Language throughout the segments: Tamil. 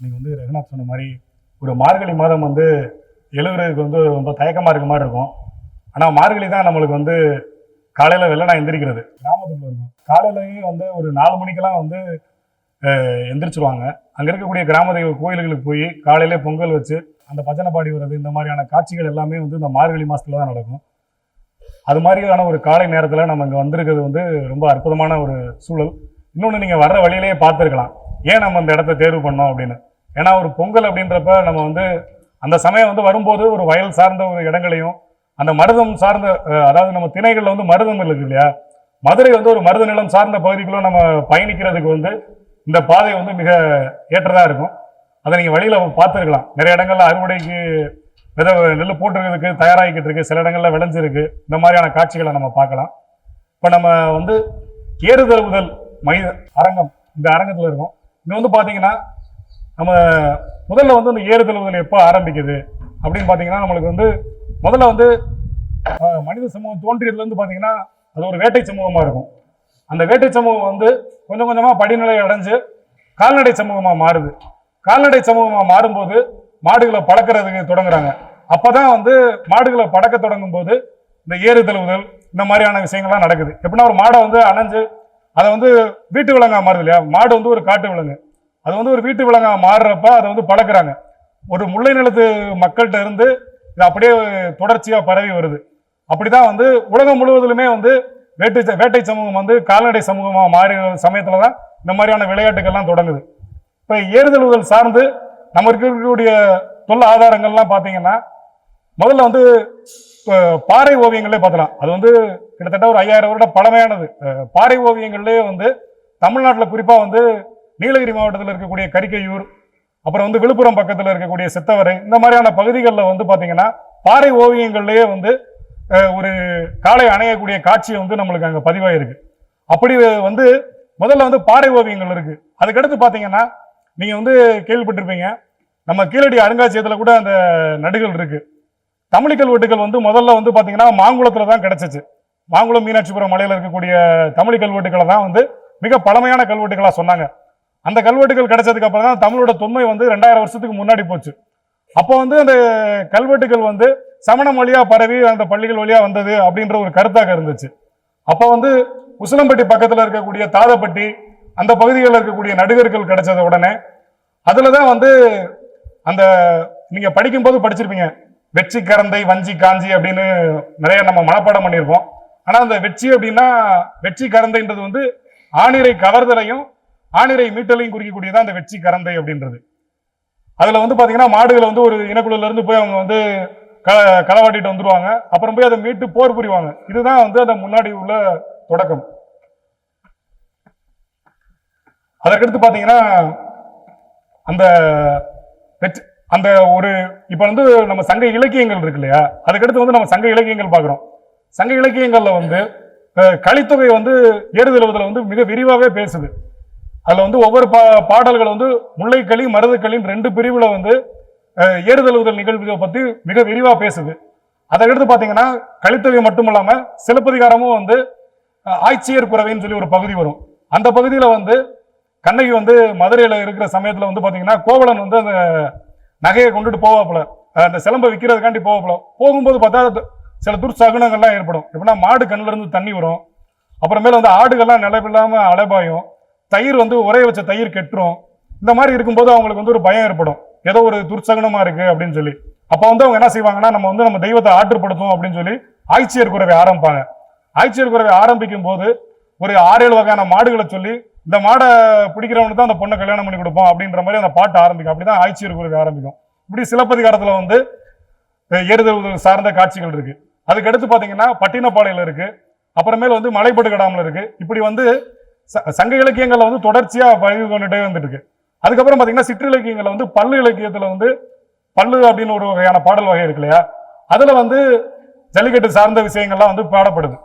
நீங்கள் வந்து ரகுநாத் சொன்ன மாதிரி ஒரு மார்கழி மாதம் வந்து எழுதுறதுக்கு வந்து ரொம்ப தயக்கமாக இருக்க மாதிரி இருக்கும். ஆனால் மார்கழி தான் நம்மளுக்கு வந்து காலையில் வெள்ளனா எந்திரிக்கிறது. கிராமத்துக்குள்ள இருக்கும். காலையிலேயும் வந்து ஒரு நாலு மணிக்கெல்லாம் வந்து எந்திரிச்சிருவாங்க. அங்கே இருக்கக்கூடிய கிராம தெய்வ கோயில்களுக்கு போய் காலையிலே பொங்கல் வச்சு அந்த பஜனை பாடி வர்றது இந்த மாதிரியான காட்சிகள் எல்லாமே வந்து இந்த மார்கழி மாதத்துல தான் நடக்கும். அது மாதிரியான ஒரு காலை நேரத்தில் நம்ம இங்கே வந்திருக்கிறது வந்து ரொம்ப அற்புதமான ஒரு சூழல். இன்னொன்று நீங்கள் வர்ற வழியிலேயே பார்த்துருக்கலாம். ஏன் நம்ம அந்த இடத்த தேர்வு பண்ணோம் அப்படின்னு? ஏன்னா ஒரு பொங்கல் அப்படின்றப்ப நம்ம வந்து அந்த சமயம் வந்து வரும்போது ஒரு வயல் சார்ந்த ஒரு இடங்களையும் அந்த மருதம் சார்ந்த அதாவது நம்ம திணைகளில் வந்து மருதம் இருக்கு இல்லையா? மதுரை வந்து ஒரு மருத நிலம் சார்ந்த பகுதிக்குள்ள நம்ம பயணிக்கிறதுக்கு வந்து இந்த பாதை வந்து மிக ஏற்றதாக இருக்கும். அதை நீங்கள் வழியில் பார்த்துருக்கலாம். நிறைய இடங்கள்ல அறுவடைக்கு வித நெல் போட்டிருக்கிறதுக்கு தயாராகிக்கிட்டு இருக்கு. சில இடங்கள்ல விளைஞ்சிருக்கு. இந்த மாதிரியான காட்சிகளை நம்ம பார்க்கலாம். இப்போ நம்ம வந்து ஏறுதழுவுதல் மைத அரங்கம் இந்த அரங்கத்தில் இருக்கோம். இங்க வந்து பார்த்தீங்கன்னா நம்ம முதல்ல வந்து இந்த ஏறுதழுவுதல் எப்போ ஆரம்பிக்குது அப்படின்னு பார்த்தீங்கன்னா நம்மளுக்கு வந்து முதல்ல வந்து மனித சமூகம் தோன்றியதுலேருந்து பார்த்தீங்கன்னா அது ஒரு வேட்டை சமூகமாக இருக்கும். அந்த வேட்டை சமூகம் வந்து கொஞ்சம் கொஞ்சமாக படிநிலை அடைஞ்சு கால்நடை சமூகமாக மாறுது. கால்நடை சமூகமாக மாறும்போது மாடுகளை பழக்கிறதுக்கு தொடங்குறாங்க. அப்போ தான் வந்து மாடுகளை பழக்க தொடங்கும் போது இந்த ஏறுதழுவுதல் இந்த மாதிரியான விஷயங்கள்லாம் நடக்குது. எப்படின்னா ஒரு மாடை வந்து அணைஞ்சு அதை வந்து வீட்டு விலங்கா மாறுது இல்லையா? மாடு வந்து ஒரு காட்டு விலங்கு. அது வந்து ஒரு வீட்டு விலங்கா மாறுறப்ப அதை வந்து பழக்கிறாங்க. ஒரு முல்லை நிலத்து மக்கள்கிட்ட இருந்து இது அப்படியே தொடர்ச்சியாக பரவி வருது. அப்படிதான் வந்து உலகம் முழுவதிலுமே வந்து வேட்டை ச- வேட்டை சமூகம் வந்து கால்நடை சமூகமாக மாறி சமயத்தில் தான் இந்த மாதிரியான விளையாட்டுகள்லாம் தொடங்குது. இப்ப ஏறுதழுவுதல் சார்ந்து நம்ம இருக்கக்கூடிய தொல் ஆதாரங்கள்லாம் பார்த்தீங்கன்னா முதல்ல வந்து பாறை ஓவியங்களே பார்த்தலாம் அது வந்து கிட்டத்தட்ட ஒரு ஐயாயிரம் வருட பழமையானது. பாறை ஓவியங்கள்லேயே வந்து தமிழ்நாட்டில் குறிப்பாக வந்து நீலகிரி மாவட்டத்தில் இருக்கக்கூடிய கரிக்கையூர் அப்புறம் வந்து விழுப்புரம் பக்கத்தில் இருக்கக்கூடிய சித்தவரை இந்த மாதிரியான பகுதிகளில் வந்து பார்த்தீங்கன்னா பாறை ஓவியங்கள்லேயே வந்து ஒரு காளை அணையக்கூடிய காட்சி வந்து நம்மளுக்கு அங்கே பதிவாயிருக்கு. அப்படி வந்து முதல்ல வந்து பாறை ஓவியங்கள் இருக்குது அதுக்கடுத்து பார்த்தீங்கன்னா நீங்கள் வந்து கேள்விப்பட்டிருப்பீங்க. நம்ம கீழடி அருங்காட்சியகத்தில் கூட அந்த நடுகள் இருக்குது தமிழ் கல்வெட்டுகள் வந்து முதல்ல வந்து பார்த்தீங்கன்னா மாங்குளத்தில் தான் கிடச்சிச்சு. மாங்குளம் மீனாட்சிபுரம் மலையில் இருக்கக்கூடிய தமிழ் கல்வெட்டுகளை தான் வந்து மிக பழமையான கல்வெட்டுகளாக சொன்னாங்க. அந்த கல்வெட்டுகள் கிடைச்சதுக்கு அப்புறம் தான் தமிழோட தொன்மை வந்து ரெண்டாயிரம் வருஷத்துக்கு முன்னாடி போச்சு. அப்போ வந்து அந்த கல்வெட்டுகள் வந்து சமணம் வழியா பரவி அந்த பள்ளிகள் வழியா வந்தது அப்படின்ற ஒரு கருத்தாக இருந்துச்சு. அப்போ வந்து உசிலம்பட்டி பக்கத்தில் இருக்கக்கூடிய தாதப்பட்டி அந்த பகுதிகளில் இருக்கக்கூடிய நடுகர்கள் கிடைச்சத உடனே அதில் தான் வந்து அந்த நீங்கள் படிக்கும்போது படிச்சிருப்பீங்க. வெற்றி கரந்தை வஞ்சி காஞ்சி அப்படின்னு நிறைய நம்ம மனப்பாடம் பண்ணியிருப்போம் ஆனா அந்த வெற்றி அப்படின்னா வெற்றி கரந்தைன்றது வந்து ஆணிரை கவர்தலையும் ஆணிரை மீட்டலையும் குறிக்கக்கூடியதான் அந்த வெற்றி கரந்தை அப்படின்றது. அதுல வந்து பாத்தீங்கன்னா மாடுகளை வந்து ஒரு இனக்குழுல இருந்து போய் அவங்க வந்து க- களவாட்டிட்டு வந்துருவாங்க. அப்புறம் போய் அதை மீட்டு போர் புரிவாங்க. இதுதான் வந்து அந்த முன்னாடி உள்ள தொடக்கம். அதற்கடுத்து பாத்தீங்கன்னா அந்த வெற்றி- அந்த ஒரு இப்போ வந்து நம்ம சங்க இலக்கியங்கள் இருக்கு இல்லையா? அதுக்கடுத்து வந்து நம்ம சங்க இலக்கியங்கள் பார்க்குறோம். சங்க இலக்கியங்களில் வந்து கலித்தொகை வந்து ஏறுதழுவதில் வந்து மிக விரிவாகவே பேசுது. அதில் வந்து ஒவ்வொரு பா பாடல்கள் வந்து முல்லைக்களி மருதுக்களின் ரெண்டு பிரிவில் வந்து ஏறுதழுவுதல் நிகழ்வுகளை பற்றி மிக விரிவாக பேசுது. அதற்கடுத்து பார்த்தீங்கன்னா கலித்தொகை மட்டும் இல்லாமல் சிலப்பதிகாரமும் வந்து ஆய்ச்சியர் குறவைன்னு சொல்லி ஒரு பகுதி வரும். அந்த பகுதியில் வந்து கண்ணகி வந்து மதுரையில் இருக்கிற சமயத்தில் வந்து பார்த்தீங்கன்னா கோவலன் வந்து அந்த நகையை கொண்டுட்டு போவாப்புல அந்த சிலம்பை விற்கிறதுக்காண்டி போவாப்புல போகும்போது பார்த்தா சில துர்சகுனங்கள்லாம் ஏற்படும். எப்படின்னா மாடு கண்ணில் இருந்து தண்ணி வரும். அப்புறமேல வந்து ஆடுகள்லாம் நிலவில்லாமல் அலைபாயும். தயிர் வந்து உரைய வச்ச தயிர் கெட்டுரும். இந்த மாதிரி இருக்கும்போது அவங்களுக்கு வந்து ஒரு பயம் ஏற்படும். ஏதோ ஒரு துர்சகுனமா இருக்கு அப்படின்னு சொல்லி. அப்போ வந்து அவங்க என்ன செய்வாங்கன்னா நம்ம வந்து நம்ம தெய்வத்தை ஆற்றுப்படுத்தும் அப்படின்னு சொல்லி ஆய்ச்சியர் குறவை ஆரம்பிப்பாங்க. ஆய்ச்சியர் குறவை ஆரம்பிக்கும் போது ஒரு ஆறேழு வகையான மாடுகளை சொல்லி இந்த மாடை பிடிக்கிறவனுக்கு தான் அந்த பொண்ணை கல்யாணம் பண்ணி கொடுப்போம் அப்படின்ற மாதிரி அந்த பாட்டு ஆரம்பிக்கும். அப்படிதான் ஆய்ச்சியர் குறுக்கு ஆரம்பிக்கும். இப்படி சிலப்பதிகாரத்துல வந்து ஏறுதல் சார்ந்த காட்சிகள் இருக்கு. அதுக்கடுத்து பாத்தீங்கன்னா பட்டினப்பாளையில இருக்கு. அப்புறமேல வந்து மலைப்பட்டு கடாமல் இருக்கு. இப்படி வந்து ச- சங்க இலக்கியங்கள்ல வந்து தொடர்ச்சியா பதிவு கொண்டுட்டே வந்துட்டு இருக்கு அதுக்கப்புறம் பாத்தீங்கன்னா சிற்றிலக்கியங்கள்ல வந்து பல்லு இலக்கியத்துல வந்து பல்லு அப்படின்னு ஒரு வகையான பாடல் வகை இருக்கு இல்லையா? அதுல வந்து ஜல்லிக்கட்டு சார்ந்த விஷயங்கள்லாம் வந்து பாடப்படுது.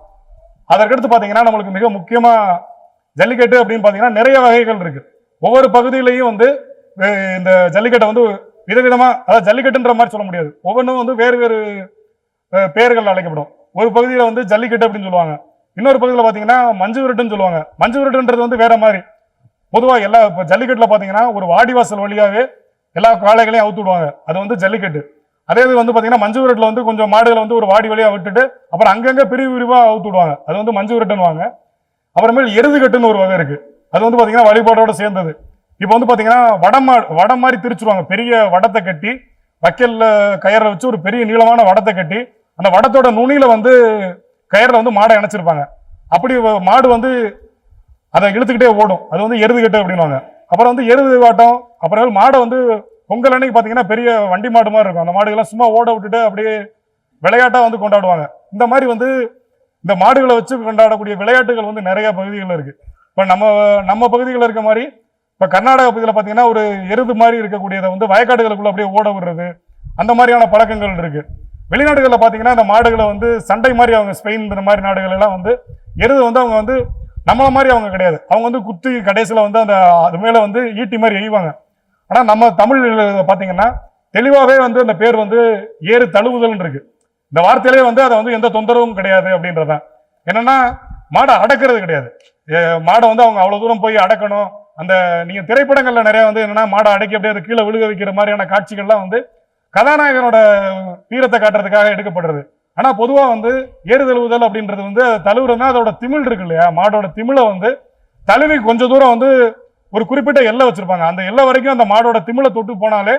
அதற்கடுத்து பாத்தீங்கன்னா நம்மளுக்கு மிக முக்கியமா ஜல்லிக்கட்டு அப்படின்னு பார்த்தீங்கன்னா நிறைய வகைகள் இருக்கு. ஒவ்வொரு பகுதியிலையும் வந்து இந்த ஜல்லிக்கட்டை வந்து விதவிதமாக அதாவது ஜல்லிக்கட்டுன்ற மாதிரி சொல்ல முடியாது. ஒவ்வொன்றும் வந்து வேறு வேறு பெயர்கள் அழைக்கப்படும். ஒரு பகுதியில் வந்து ஜல்லிக்கட்டு அப்படின்னு சொல்லுவாங்க. இன்னொரு பகுதியில் பார்த்தீங்கன்னா மஞ்சு விரட்டுன்னு சொல்லுவாங்க. மஞ்சு விரட்டுன்றது வந்து வேற மாதிரி. பொதுவாக எல்லா இப்போ ஜல்லிக்கட்டில் பார்த்தீங்கன்னா ஒரு வாடிவாசல் வழியாகவே எல்லா காளைகளையும் அவுத்து விடுவாங்க. அது வந்து ஜல்லிக்கட்டு. அதே இது வந்து பார்த்தீங்கன்னா மஞ்சு விரட்டில் வந்து கொஞ்சம் மாடுகளை வந்து ஒரு வாடி வழியாக விட்டுட்டு அப்புறம் அங்கங்கே பிரிவு பிரிவாக அவுத்து விடுவாங்க. அது வந்து மஞ்சு விரட்டுன்னுவாங்க. அப்புறமேல் எருதுகட்டுன்னு ஒரு வகை இருக்கு. அது வந்து பாத்தீங்கன்னா வழிபாடோட சேர்ந்தது. இப்போ வந்து பாத்தீங்கன்னா வடமா வடம் மாதிரி திரிச்சிருவாங்க. பெரிய வடத்தை கட்டி வக்கல்ல கயரை வச்சு ஒரு பெரிய நீளமான வடத்தை கட்டி அந்த வடத்தோட நுனியில வந்து கயிறில் வந்து மாடை இணைச்சிருப்பாங்க அப்படி மாடு வந்து அதை இழுத்துக்கிட்டே ஓடும். அது வந்து எருதுகட்டு அப்படின்னுவாங்க. அப்புறம் வந்து எருது வாட்டம் அப்புறம் மாடை வந்து பொங்கல் அன்னைக்கு பார்த்தீங்கன்னா பெரிய வண்டி மாடு மாதிரி இருக்கும். அந்த மாடுகள்லாம் சும்மா ஓட விட்டுட்டு அப்படியே விளையாட்டாக வந்து கொண்டாடுவாங்க. இந்த மாதிரி வந்து இந்த மாடுகளை வச்சு கொண்டாடக்கூடிய விளையாட்டுகள் வந்து நிறைய பகுதிகளில் இருக்கு. இப்போ நம்ம நம்ம பகுதிகளில் இருக்க மாதிரி இப்போ கர்நாடக பகுதியில் பார்த்தீங்கன்னா ஒரு எருது மாதிரி இருக்கக்கூடியதை வந்து வயக்காடுகளுக்குள்ள அப்படியே ஓட விடுறது அந்த மாதிரியான பழக்கங்கள் இருக்குது வெளிநாடுகளில் பார்த்தீங்கன்னா இந்த மாடுகளை வந்து சண்டை மாதிரி அவங்க ஸ்பெயின் இந்த மாதிரி நாடுகள் எல்லாம் வந்து எருது வந்து அவங்க வந்து நம்மள மாதிரி அவங்க கிடையாது. அவங்க வந்து குத்தி கடைசியில் வந்து அந்த அது மேலே வந்து ஈட்டி மாதிரி எய்வாங்க. ஆனால் நம்ம தமிழ் பார்த்தீங்கன்னா தெளிவாகவே வந்து அந்த பேர் வந்து ஏறு தழுவுதல்னு இருக்குது இந்த வார்த்தையிலே வந்து அதை வந்து எந்த தொந்தரவும் கிடையாது அப்படின்றதான் என்னன்னா மாடை அடக்கிறது கிடையாது. ஏ, மாடை வந்து அவங்க அவ்வளவு தூரம் போய் அடக்கணும். அந்த நீங்க திரைப்படங்கள்ல நிறைய வந்து என்னன்னா மாடை அடக்கி அப்படியே அதை கீழே விழுக வைக்கிற மாதிரியான காட்சிகள்லாம் வந்து கதாநாயகனோட வீரத்தை காட்டுறதுக்காக எடுக்கப்படுறது. ஆனா பொதுவா வந்து ஏறுதழுவுதல் அப்படின்றது வந்து தழுவுறதுனா அதோட திமிழ் இருக்கு இல்லையா? மாடோட திமிழை வந்து தழுவி கொஞ்ச தூரம் வந்து ஒரு குறிப்பிட்ட எல்லை வச்சிருப்பாங்க. அந்த எல்லை வரைக்கும் அந்த மாடோட திமிழை தொட்டு போனாலே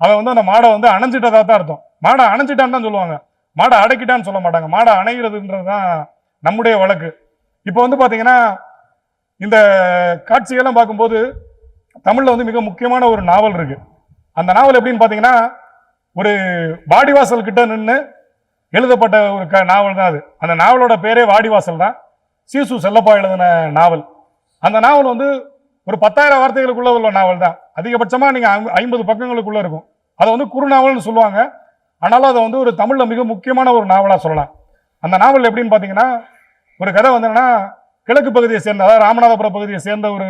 அவன் வந்து அந்த மாடை வந்து அணைஞ்சிட்டதா தான் அர்த்தம். மாடை அணைஞ்சிட்டான்னு தான் சொல்லுவாங்க. மாடை அடக்கிட்டான்னு சொல்ல மாட்டாங்க. மாடை அணைகிறதுன்றது தான் நம்முடைய வழக்கு. இப்போ வந்து பார்த்தீங்கன்னா இந்த காட்சிகள்லாம் பார்க்கும்போது தமிழில் வந்து மிக முக்கியமான ஒரு நாவல் இருக்கு. அந்த நாவல் எப்படின்னு பார்த்தீங்கன்னா ஒரு வாடிவாசல் கிட்ட நின்று எழுதப்பட்ட ஒரு க நாவல் தான் அது. அந்த நாவலோட பேரே வாடிவாசல் தான். சீசு செல்லப்பா எழுதின நாவல். அந்த நாவல் வந்து ஒரு பத்தாயிரம் வார்த்தைகளுக்குள்ள உள்ள நாவல் தான் அதிகபட்சமாக நீங்கள் ஐம்பது பக்கங்களுக்குள்ள இருக்கும். அதை வந்து குறுநாவல்னு சொல்லுவாங்க. ஆனாலும் அதை வந்து ஒரு தமிழில் மிக முக்கியமான ஒரு நாவலாக சொல்லலாம். அந்த நாவல் எப்படின்னு பார்த்தீங்கன்னா ஒரு கதை வந்து என்னன்னா கிழக்கு பகுதியை சேர்ந்த அதாவது ராமநாதபுரம் பகுதியை சேர்ந்த ஒரு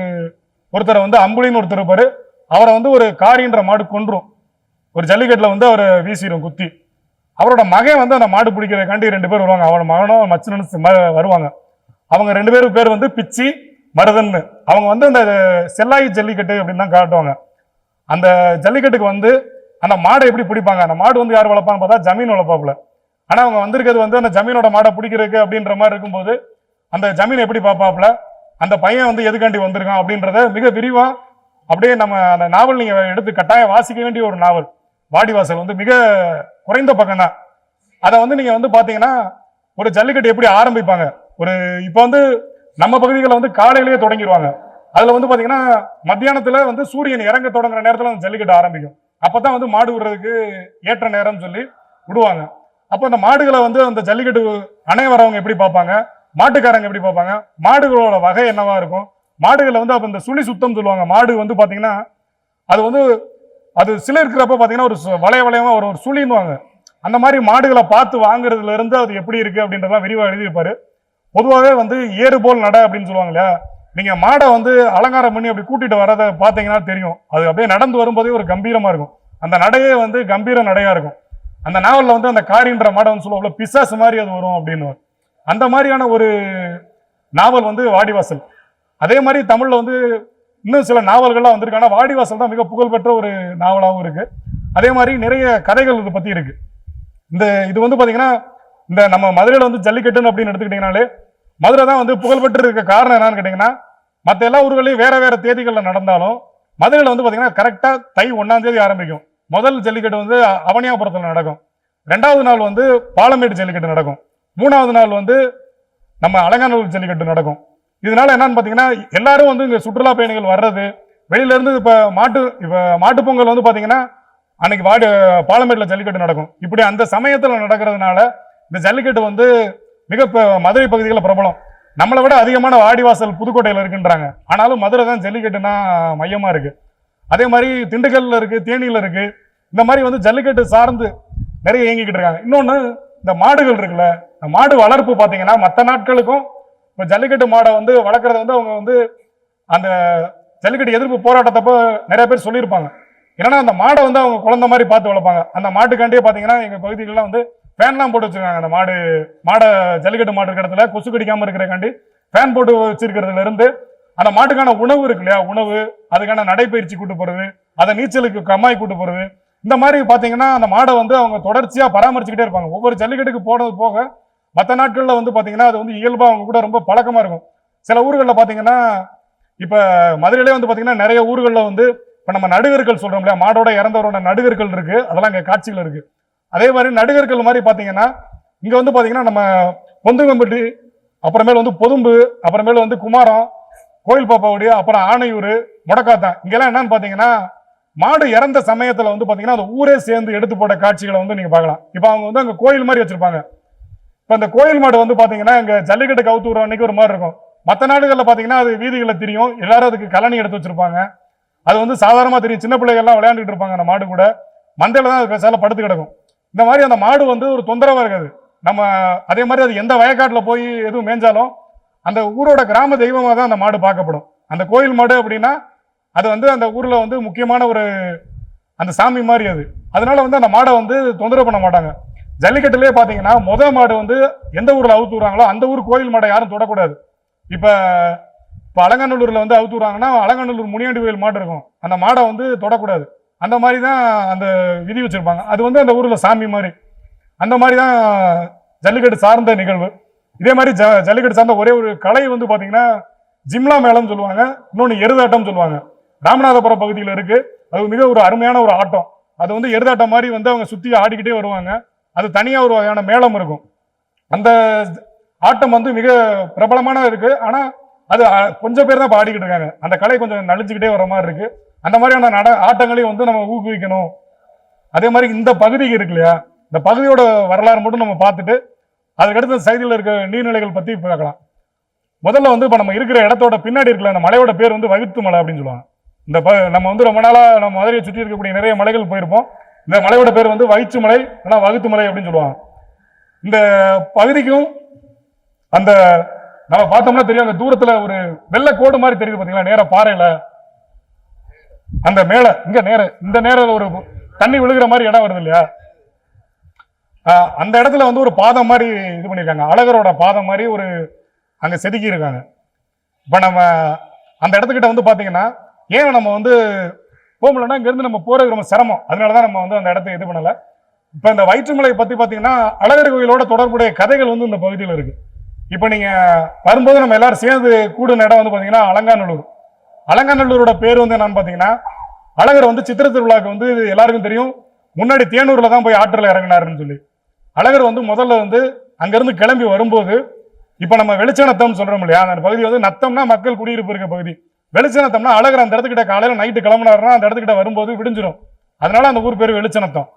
ஒருத்தரை வந்து அம்புலின்னு ஒருத்தர் இருப்பார். அவரை வந்து ஒரு காரின்ற மாடு கொன்றும். ஒரு ஜல்லிக்கட்டில் வந்து அவரை வீசிடும் குத்தி. அவரோட மகன் வந்து அந்த மாடு பிடிக்கிறதுக்காண்டி ரெண்டு பேர் வருவாங்க. அவனோட மகனும் மச்சனும் வருவாங்க. அவங்க ரெண்டு பேரும் பேர் வந்து பிச்சி மருதன்னு. அவங்க வந்து அந்த செல்லாயி ஜல்லிக்கட்டு அப்படின்னு தான் காட்டுவாங்க. அந்த ஜல்லிக்கட்டுக்கு வந்து அந்த மாடை எப்படி பிடிப்பாங்க? அந்த மாடு வந்து யார் வளர்ப்பான்னு பார்த்தா ஜமீன் வளர்ப்பாப்புல. ஆனால் அவங்க வந்திருக்கிறது வந்து அந்த ஜமீனோட மாடை பிடிக்கிறதுக்கு அப்படின்ற மாதிரி இருக்கும்போது அந்த ஜமீன் எப்படி பார்ப்பாப்புல? அந்த பையன் வந்து எதுக்காண்டி வந்திருக்கான் அப்படின்றத மிக விரிவாக அப்படியே நம்ம அந்த நாவல் நீங்கள் எடுத்து கட்டாயம் வாசிக்க வேண்டிய ஒரு நாவல். வாடிவாசல் வந்து மிக குறைந்த பக்கம் தான். அதை வந்து நீங்கள் வந்து பார்த்தீங்கன்னா ஒரு ஜல்லிக்கட்டு எப்படி ஆரம்பிப்பாங்க? ஒரு இப்போ வந்து நம்ம பகுதிகளில் வந்து காலையிலேயே தொடங்கிடுவாங்க அதில் வந்து பார்த்தீங்கன்னா மத்தியானத்தில் வந்து சூரியன் இறங்க தொடங்குற நேரத்தில் அந்த ஜல்லிக்கட்டு ஆரம்பிக்கும். அப்பதான் வந்து மாடு விடுறதுக்கு ஏற்ற நேரம்னு சொல்லி விடுவாங்க. அப்போ அந்த மாடுகளை வந்து அந்த ஜல்லிக்கட்டு அணைய வரவங்க எப்படி பார்ப்பாங்க? மாட்டுக்காரங்க எப்படி பார்ப்பாங்க? மாடுகளோட வகை என்னவா இருக்கும்? மாடுகளை வந்து அப்போ இந்த சுழி சுத்தம் சொல்லுவாங்க. மாடு வந்து பார்த்தீங்கன்னா அது வந்து அது சில இருக்கிறப்ப பார்த்தீங்கன்னா ஒரு சு- வளைய வளையமா ஒரு ஒரு சுழின்னுவாங்க. அந்த மாதிரி மாடுகளை பார்த்து வாங்குறதுல இருந்து அது எப்படி இருக்கு அப்படின்றதெல்லாம் விரிவாக எழுதியிருப்பாரு. பொதுவாகவே வந்து ஏறு போல் நட அப்படின்னு சொல்லுவாங்க இல்லையா? நீங்க மாடை வந்து அலங்காரம் பண்ணி அப்படி கூட்டிட்டு வரதை பார்த்தீங்கன்னா தெரியும். அது அப்படியே நடந்து வரும்போதே ஒரு கம்பீரமா இருக்கும். அந்த நடையே வந்து கம்பீர நடையா இருக்கும். அந்த நாவலில் வந்து அந்த காரின்ற மாடை வந்து சொல்லுவாங்க பிசாசு மாதிரி அது வரும் அப்படின்னு. அந்த மாதிரியான ஒரு நாவல் வந்து வாடிவாசல். அதே மாதிரி தமிழில் வந்து இன்னும் சில நாவல்கள்லாம் வந்திருக்கு. ஆனால் வாடிவாசல் தான் மிக புகழ்பெற்ற ஒரு நாவலாகவும் இருக்கு. அதே மாதிரி நிறைய கதைகள் இதை பற்றி இருக்கு. இந்த இது வந்து பார்த்தீங்கன்னா இந்த நம்ம மதுரையில் வந்து ஜல்லிக்கட்டுன்னு அப்படின்னு எடுத்துக்கிட்டிங்கனாலே மதுரை தான் வந்து புகழ்பெற்று இருக்க காரணம் என்னன்னு கேட்டிங்கன்னா மற்ற எல்லா ஊர்களையும் வேற வேற தேதிகளில் நடந்தாலும் மதுரையில் வந்து பார்த்தீங்கன்னா கரெக்டாக தை ஒன்றாம் தேதி ஆரம்பிக்கும். முதல் ஜல்லிக்கட்டு வந்து அவனியாபுரத்தில் நடக்கும். ரெண்டாவது நாள் வந்து பாலமேடு ஜல்லிக்கட்டு நடக்கும். மூணாவது நாள் வந்து நம்ம அலங்காநல்லூர் ஜல்லிக்கட்டு நடக்கும். இதனால என்னன்னு பார்த்தீங்கன்னா எல்லாரும் வந்து இங்கே சுற்றுலா பயணிகள் வர்றது வெளியிலேருந்து இப்போ மாட்டு இப்போ மாட்டுப்பொங்கல் வந்து பார்த்தீங்கன்னா அன்னைக்கு வாடு பாலமேட்டில் ஜல்லிக்கட்டு நடக்கும். இப்படி அந்த சமயத்தில் நடக்கிறதுனால இந்த ஜல்லிக்கட்டு வந்து மிக மதுரை பகுதிகளில் பிரபலம். நம்மளை விட அதிகமான வாடிவாசல் புதுக்கோட்டையில் இருக்குன்றாங்க. ஆனாலும் மதுரை தான் ஜல்லிக்கட்டுனா மையமாக இருக்குது அதே மாதிரி திண்டுக்கல்ல இருக்குது தேனியில் இருக்குது இந்த மாதிரி வந்து ஜல்லிக்கட்டு சார்ந்து நிறைய இயங்கிக்கிட்டு இருக்காங்க. இன்னொன்று இந்த மாடுகள் இருக்குல்ல இந்த மாடு வளர்ப்பு பார்த்தீங்கன்னா மற்ற நாட்களுக்கும் இப்போ ஜல்லிக்கட்டு மாடை வந்து வளர்க்குறது வந்து அவங்க வந்து அந்த ஜல்லிக்கட்டு எதிர்ப்பு போராட்டத்தப்போ நிறைய பேர் சொல்லியிருப்பாங்க. ஏன்னா அந்த மாடை வந்து அவங்க குழந்த மாதிரி பார்த்து வளர்ப்பாங்க. அந்த மாட்டுக்காண்டியே பார்த்தீங்கன்னா எங்கள் பகுதிகளெலாம் வந்து ஃபேன்லாம் போட்டு வச்சிருக்காங்க. அந்த மாடு மாடை ஜல்லிக்கட்டு மாடு இருக்கிற இடத்துல கொசு கடிக்காம இருக்கிறக்காண்டி ஃபேன் போட்டு வச்சிருக்கிறதுல இருந்து அந்த மாட்டுக்கான உணவு இருக்கு இல்லையா? உணவு அதுக்கான நடைப்பயிற்சி கூட்டு போறது அதை நீச்சலுக்கு கம்மாய் கூட்டு போறது. இந்த மாதிரி பார்த்தீங்கன்னா அந்த மாடை வந்து அவங்க தொடர்ச்சியாக பராமரிச்சுக்கிட்டே இருப்பாங்க. ஒவ்வொரு ஜல்லிக்கட்டுக்கு போனது போக மற்ற நாட்களில் வந்து பார்த்தீங்கன்னா அது வந்து இயல்பாக அவங்க கூட ரொம்ப பழக்கமாக இருக்கும். சில ஊர்களில் பார்த்தீங்கன்னா இப்போ மதுரையிலே வந்து பார்த்தீங்கன்னா நிறைய ஊர்களில் வந்து இப்போ நம்ம நடுகர்கள் சொல்கிறோம் இல்லையா? மாடோட இறந்தவரோட நடுகர்கள் இருக்குது அதெல்லாம் இங்கே காட்சிகள் இருக்குது அதே மாதிரி நடுகர்கள் மாதிரி பார்த்தீங்கன்னா இங்கே வந்து பார்த்தீங்கன்னா நம்ம பொந்துகம்பட்டி அப்புறமேல் வந்து பொதும்பு அப்புறமேல் வந்து குமாரம் கோயில் பாப்பாவுடைய அப்புறம் ஆணையூர் முடக்காத்தான். இங்கெல்லாம் என்னன்னு பார்த்தீங்கன்னா மாடு இறந்த சமயத்தில் வந்து பார்த்தீங்கன்னா அந்த ஊரே சேர்ந்து எடுத்து போட்ட காட்சிகளை வந்து நீங்கள் பார்க்கலாம். இப்போ அவங்க வந்து அங்கே கோயில் மாதிரி வச்சுருப்பாங்க. இப்போ அந்த கோயில் மாடு வந்து பார்த்தீங்கன்னா இங்கே ஜல்லிக்கட்டு கவுத்து விடுற அன்னைக்கு ஒரு மாதிரி இருக்கும். மற்ற நாடுகளில் பார்த்தீங்கன்னா அது வீதிகளில் தெரியும். எல்லாரும் அதுக்கு கலனி எடுத்து வச்சுருப்பாங்க. அது வந்து சாதாரணமாக தெரியும். சின்ன பிள்ளைகள்லாம் விளையாண்டுட்டு இருப்பாங்க அந்த மாடு கூட. மந்தையில் தான் அது பேசால படுத்து கிடக்கும். இந்த மாதிரி அந்த மாடு வந்து ஒரு தொந்தரவாக இருக்காது. நம்ம அதே மாதிரி அது எந்த வயக்காட்டில் போய் எதுவும் மேய்ஞ்சாலும் அந்த ஊரோட கிராம தெய்வமாக தான் அந்த மாடு பார்க்கப்படும். அந்த கோயில் மாடு அப்படின்னா அது வந்து அந்த ஊரில் வந்து முக்கியமான ஒரு அந்த சாமி மாதிரி அது. அதனால வந்து அந்த மாடை வந்து தொந்தரவு பண்ண மாட்டாங்க. ஜல்லிக்கட்டுலேயே பார்த்தீங்கன்னா முத மாடு வந்து எந்த ஊரில் அவுத்து விடுறாங்களோ அந்த ஊர் கோயில் மாடை யாரும் தொடக்கூடாது. இப்போ இப்போ அலங்காநல்லூர்ல வந்து அவுத்து விடுறாங்கன்னா அலங்காநல்லூர் முனியாண்டி கோயில் மாடு இருக்கும். அந்த மாடை வந்து தொடக்கூடாது. அந்த மாதிரி தான் அந்த விதி வச்சுருப்பாங்க. அது வந்து அந்த ஊரில் சாமி மாதிரி. அந்த மாதிரி தான் ஜல்லிக்கட்டு சார்ந்த நிகழ்வு. இதே மாதிரி ஜ ஜல்லிக்கட்டு சார்ந்த ஒரே ஒரு கலை வந்து பார்த்தீங்கன்னா ஜிம்லா மேளம் சொல்லுவாங்க. இன்னொன்று எருதாட்டம் சொல்லுவாங்க. ராமநாதபுரம் பகுதியில் இருக்குது அது மிக ஒரு அருமையான ஒரு ஆட்டம். அது வந்து எருதாட்டம் மாதிரி வந்து அவங்க சுற்றி ஆடிக்கிட்டே வருவாங்க. அது தனியாக ஒரு வகையான மேளம் இருக்கும். அந்த ஆட்டம் வந்து மிக பிரபலமான இருக்குது ஆனால் அது கொஞ்சம் பேர் தான் இப்போ ஆடிக்கிட்டு இருக்காங்க. அந்த கலை கொஞ்சம் நலிஞ்சுக்கிட்டே வர மாதிரி இருக்குது அந்த மாதிரியான நட ஆட்டங்களையும் வந்து நம்ம ஊக்குவிக்கணும். அதே மாதிரி இந்த பகுதி இருக்கு இல்லையா? இந்த பகுதியோட வரலாறு மட்டும் நம்ம பார்த்துட்டு அதுக்கடுத்து செய்தியில் இருக்க நீர்நிலைகள் பற்றி பார்க்கலாம். முதல்ல வந்து இப்போ நம்ம இருக்கிற இடத்தோட பின்னாடி இருக்கல அந்த மலையோட பேர் வந்து வகுத்து மலை அப்படின்னு சொல்லுவாங்க. இந்த ப நம்ம வந்து ரொம்ப நாளாக நம்ம மதுரையை சுற்றி இருக்கக்கூடிய நிறைய மலைகள் போயிருப்போம். இந்த மலையோட பேர் வந்து வயிற்று மலை ஆனால் வகுத்து மலை அப்படின்னு சொல்லுவாங்க. இந்த பகுதிக்கும் அந்த நம்ம பார்த்தோம்னா தெரியும் அந்த தூரத்தில் ஒரு வெள்ளை கோடு மாதிரி தெரியுது பார்த்தீங்களா நேராக பாறையில். அந்த மேல இங்க நேர இந்த நேரம் ஒரு தண்ணி விழுகிற மாதிரி இடம் வருது இல்லையா? ஆஹ் அந்த இடத்துல வந்து ஒரு பாதம் மாதிரி இது பண்ணியிருக்காங்க அழகரோட பாதம் மாதிரி ஒரு அங்க செதுக்கி இருக்காங்க இப்ப நம்ம அந்த இடத்துக்கிட்ட வந்து பாத்தீங்கன்னா ஏன் நம்ம வந்து போக முடியலன்னா நம்ம போகிறது ரொம்ப சிரமம். அதனாலதான் நம்ம வந்து அந்த இடத்த இது பண்ணலை. இப்ப இந்த வயிற்றுமலை பத்தி பாத்தீங்கன்னா அழகர் கோயிலோட தொடர்புடைய கதைகள் வந்து இந்த பகுதியில் இருக்கு. இப்போ நீங்க வரும்போது நம்ம எல்லாரும் சேர்ந்து கூடுன இடம் வந்து பார்த்தீங்கன்னா அலங்காநல்லூர். அலங்காநல்லூரோட பேர் வந்து என்னன்னு பார்த்தீங்கன்னா அழகர் வந்து சித்திர திருவிழாக்கு வந்து எல்லாருக்கும் தெரியும். முன்னாடி தேனூரில் தான் போய் ஆற்றில் இறங்கினாருன்னு சொல்லி. அழகர் வந்து முதல்ல வந்து அங்கேருந்து கிளம்பி வரும்போது இப்போ நம்ம வெளிச்சநத்தம் சொல்கிறோம் இல்லையா அந்த பகுதி வந்து நத்தம்னா மக்கள் குடியிருப்பு இருக்க பகுதி. வெளிச்சநத்தம்னா அழகர் அந்த இடத்துக்கிட்ட காலையில் நைட்டு கிளம்புனாருன்னா அந்த இடத்துக்கிட்ட வரும்போது விடிஞ்சிடும் அதனால அந்த ஊர் பேர் வெளிச்சநத்தம்.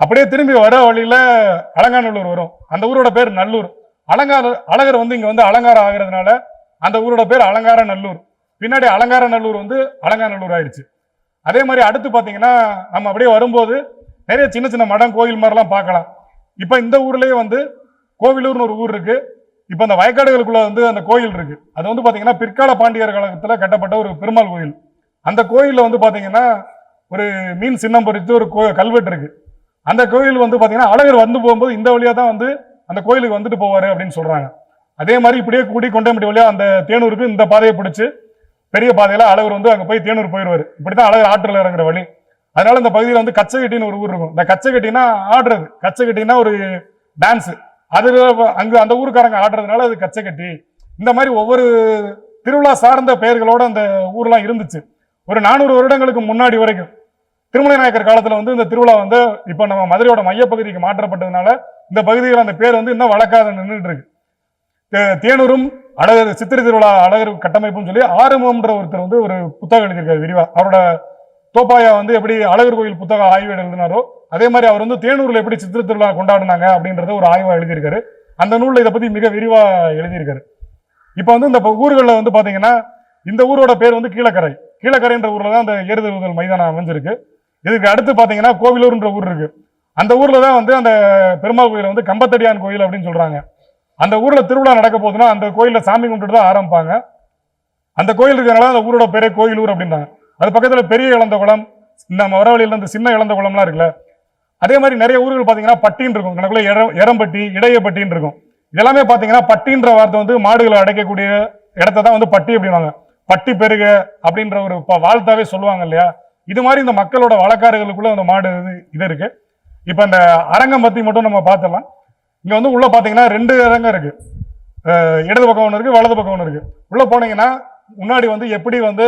அப்படியே திரும்பி வர வழியில் அலங்காநல்லூர் வரும். அந்த ஊரோட பேர் நல்லூர். அலங்கார அழகர் வந்து இங்கே வந்து அலங்காரம் ஆகிறதுனால அந்த ஊரோட பேர் அலங்கார நல்லூர் பின்னாடி அலங்கார நல்லூர் வந்து அலங்காநல்லூர் ஆயிடுச்சு அதே மாதிரி அடுத்து பார்த்தீங்கன்னா நம்ம அப்படியே வரும்போது நிறைய சின்ன சின்ன மடம் கோயில் மாதிரிலாம் பார்க்கலாம். இப்போ இந்த ஊர்லேயே வந்து கோவிலூர்னு ஒரு ஊர் இருக்கு. இப்போ அந்த வயக்காடுகளுக்குள்ள வந்து அந்த கோயில் இருக்கு. அது வந்து பார்த்தீங்கன்னா பிற்கால பாண்டியர் காலத்தில் கட்டப்பட்ட ஒரு பெருமாள் கோயில். அந்த கோயிலில் வந்து பார்த்தீங்கன்னா ஒரு மீன் சின்னம் பொறித்து ஒரு கோ கல்வெட்டு இருக்கு. அந்த கோயில் வந்து பார்த்தீங்கன்னா அழகர் வந்து போகும்போது இந்த வழியாக தான் வந்து அந்த கோயிலுக்கு வந்துட்டு போவார் அப்படின்னு சொல்கிறாங்க அதே மாதிரி இப்படியே கூடி கொண்டேம்பட்டி வழியாக அந்த தேனூருக்கு இந்த பாதையை பிடிச்சி பெரிய பாதையில அழகர் வந்து அங்கே போய் தேனூர் போயிடுவார் இப்படிதான் அழகர் ஆற்றில் இறங்குற வழி. அதனால இந்த பகுதியில் வந்து கச்சைக்கட்டின்னு ஒரு ஊர் இருக்கும். இந்த கச்சைக்கட்டினா ஆடுறது. கச்சைக்கட்டினா ஒரு டான்ஸ் அது அங்கே அந்த ஊருக்காரங்க ஆடுறதுனால அது கச்சைக்கட்டி இந்த மாதிரி ஒவ்வொரு திருவிழா சார்ந்த பெயர்களோட அந்த ஊர்லாம் இருந்துச்சு. ஒரு நானூறு வருடங்களுக்கு முன்னாடி வரைக்கும். திருமலை நாயக்கர் காலத்தில் வந்து இந்த திருவிழா வந்து இப்போ நம்ம மதுரையோட மையப்பகுதிக்கு மாற்றப்பட்டதுனால இந்த பகுதியில் அந்த பேர் வந்து இன்னும் வழக்காத நின்றுட்டு இருக்கு. தே- தேனூரும் அழகர் சித்திரை திருவிழா அழகர் கட்டமைப்புன்னு சொல்லி ஆறுமுகம்ன்ற ஒருத்தர் வந்து ஒரு புத்தகம் எழுதியிருக்காரு விரிவா. அவரோட தோப்பாயா வந்து எப்படி அழகர் கோயில் புத்தக ஆய்வு எழுதினாரோ அதே மாதிரி அவர் வந்து தேனூர்ல எப்படி சித்திரை திருவிழா கொண்டாடினாங்க அப்படின்றத ஒரு ஆய்வா எழுதியிருக்காரு. அந்த நூல்ல இதை பத்தி மிக விரிவா எழுதியிருக்காரு. இப்ப வந்து இந்த ஊர்களில் வந்து பாத்தீங்கன்னா இந்த ஊரோட பேர் வந்து கீழக்கரை. கீழக்கரைன்ற ஊர்ல தான் அந்த ஏறுதழுவுதல் மைதானம் அமைஞ்சிருக்கு. இதுக்கு அடுத்து பாத்தீங்கன்னா கோவிலூர்ன்ற ஊர் இருக்கு. அந்த ஊர்ல தான் வந்து அந்த பெருமாள் கோயில் வந்து கம்பத்தடியான் கோயில் அப்படின்னு சொல்றாங்க. அந்த ஊரில் திருவிழா நடக்க போகுதுன்னா அந்த கோயிலில் சாமி கும்பிட்டு தான் ஆரம்பிப்பாங்க. அந்த கோயில் இருக்கிறனால அந்த ஊரோட பேரே கோயிலூர் அப்படின்றாங்க. அது பக்கத்தில் பெரிய இழந்த குளம் நம்ம வரவழியில் இந்த சின்ன இழந்த குளம்லாம் இருக்குல்ல அதே மாதிரி நிறைய ஊர்கள் பார்த்தீங்கன்னா பட்டின்னு இருக்கும். கணக்குல எர- எரம்பட்டி இடையப்பட்டின்னு இருக்கும். இதெல்லாமே பார்த்தீங்கன்னா பட்டின்ற வார்த்தை வந்து மாடுகளை அடைக்கக்கூடிய இடத்த தான் வந்து பட்டி அப்படின்வாங்க பட்டி பெருக அப்படின்ற ஒரு வாழ்த்தாவே சொல்லுவாங்க இல்லையா? இது மாதிரி இந்த மக்களோட வழக்காறுகளுக்குள்ள அந்த மாடு இது இருக்கு. இப்போ இந்த அரங்கம் பற்றி மட்டும் நம்ம பார்த்துடலாம். இங்கே வந்து உள்ளே பார்த்தீங்கன்னா ரெண்டு இடங்க இருக்குது இடது பக்கம் ஒன்று இருக்குது வலது பக்கம் ஒன்று இருக்குது உள்ளே போனீங்கன்னா முன்னாடி வந்து எப்படி வந்து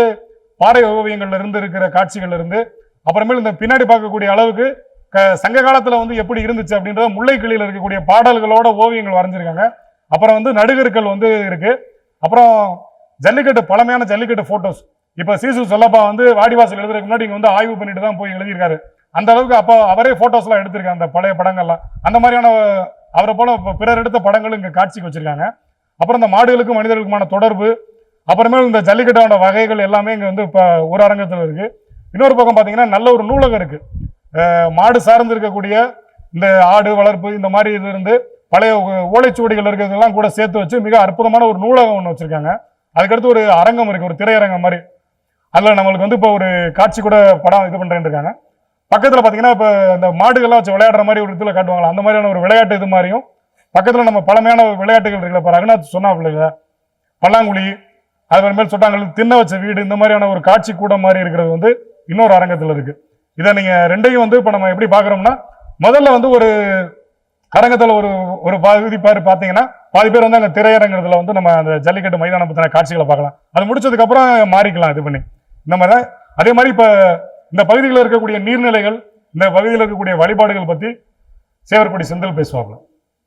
பாறை ஓவியங்கள்ல இருந்து இருக்கிற காட்சிகள் இருந்து அப்புறமேல் இந்த பின்னாடி பார்க்கக்கூடிய அளவுக்கு க- சங்க காலத்தில் வந்து எப்படி இருந்துச்சு அப்படின்றத முல்லைக்கிளியில இருக்கக்கூடிய பாடல்களோட ஓவியங்கள் வரைஞ்சிருக்காங்க. அப்புறம் வந்து நடுகர்கள் வந்து இருக்கு. அப்புறம் ஜல்லிக்கட்டு பழமையான ஜல்லிக்கட்டு ஃபோட்டோஸ் இப்போ சீசு சொல்லப்பா வந்து வாடிவாசல் எழுதுறதுக்கு முன்னாடி இங்கே வந்து ஆய்வு பண்ணிட்டு தான் போய் எழுதியிருக்காரு. அந்த அளவுக்கு அப்போ அவரே ஃபோட்டோஸ்லாம் எடுத்திருக்காங்க அந்த பழைய படங்கள்லாம். அந்த மாதிரியான அவரை போல பிறர் எடுத்த படங்களும் இங்கே காட்சிக்கு வச்சிருக்காங்க. அப்புறம் இந்த மாடுகளுக்கும் மனிதர்களுக்குமான தொடர்பு அப்புறமேல் இந்த ஜல்லிக்கட்டோட வகைகள் எல்லாமே இங்கே வந்து இப்போ ஒரு அரங்கத்தில் இருக்குது இன்னொரு பக்கம் பார்த்தீங்கன்னா நல்ல ஒரு நூலகம் இருக்குது மாடு சார்ந்து இருக்கக்கூடிய இந்த ஆடு வளர்ப்பு இந்த மாதிரி இது இருந்து பழைய ஓலைச்சுவடிகள் இருக்கிறதெல்லாம் கூட சேர்த்து வச்சு மிக அற்புதமான ஒரு நூலகம் ஒன்று வச்சுருக்காங்க. அதுக்கடுத்து ஒரு அரங்கம் இருக்குது ஒரு திரையரங்கம் மாதிரி. அதில் நம்மளுக்கு வந்து இப்போ ஒரு காட்சி கூட படம் இது பண்ணுறேன்னு இருக்காங்க. பக்கத்தில் பார்த்தீங்கன்னா இப்போ இந்த மாடுகள்லாம் வச்சு விளையாடுற மாதிரி ஒரு இதில் காட்டுவாங்களா? அந்த மாதிரியான ஒரு விளையாட்டு இது மாதிரியும் பக்கத்தில் நம்ம பழமையான விளையாட்டுகள் இருக்குல்ல இப்போ ரகுநாத் சொன்னாப்புல பல்லாங்குழி அது மேல் சொன்னாங்க தின்ன வச்ச வீடு இந்த மாதிரியான ஒரு காட்சி கூடம் மாதிரி இருக்கிறது வந்து இன்னொரு அரங்கத்தில் இருக்கு. இதை நீங்கள் ரெண்டையும் வந்து இப்போ நம்ம எப்படி பார்க்குறோம்னா முதல்ல வந்து ஒரு அரங்கத்தில் ஒரு ஒரு பகுதி பேர் பார்த்தீங்கன்னா பாதி பேர் வந்து அங்கே திரையரங்கத்தில் வந்து நம்ம அந்த ஜல்லிக்கட்டு மைதானம் பற்றின காட்சிகளை பார்க்கலாம். அது முடிச்சதுக்கப்புறம் மாறிக்கலாம் இது பண்ணி. இந்த மாதிரி தான். அதே மாதிரி இப்போ இந்த பகுதியில் இருக்கக்கூடிய நீர்நிலைகள் இந்த பகுதியில் இருக்கக்கூடிய வழிபாடுகள் பற்றி சேவர்படி செந்தில் பேசுவாங்க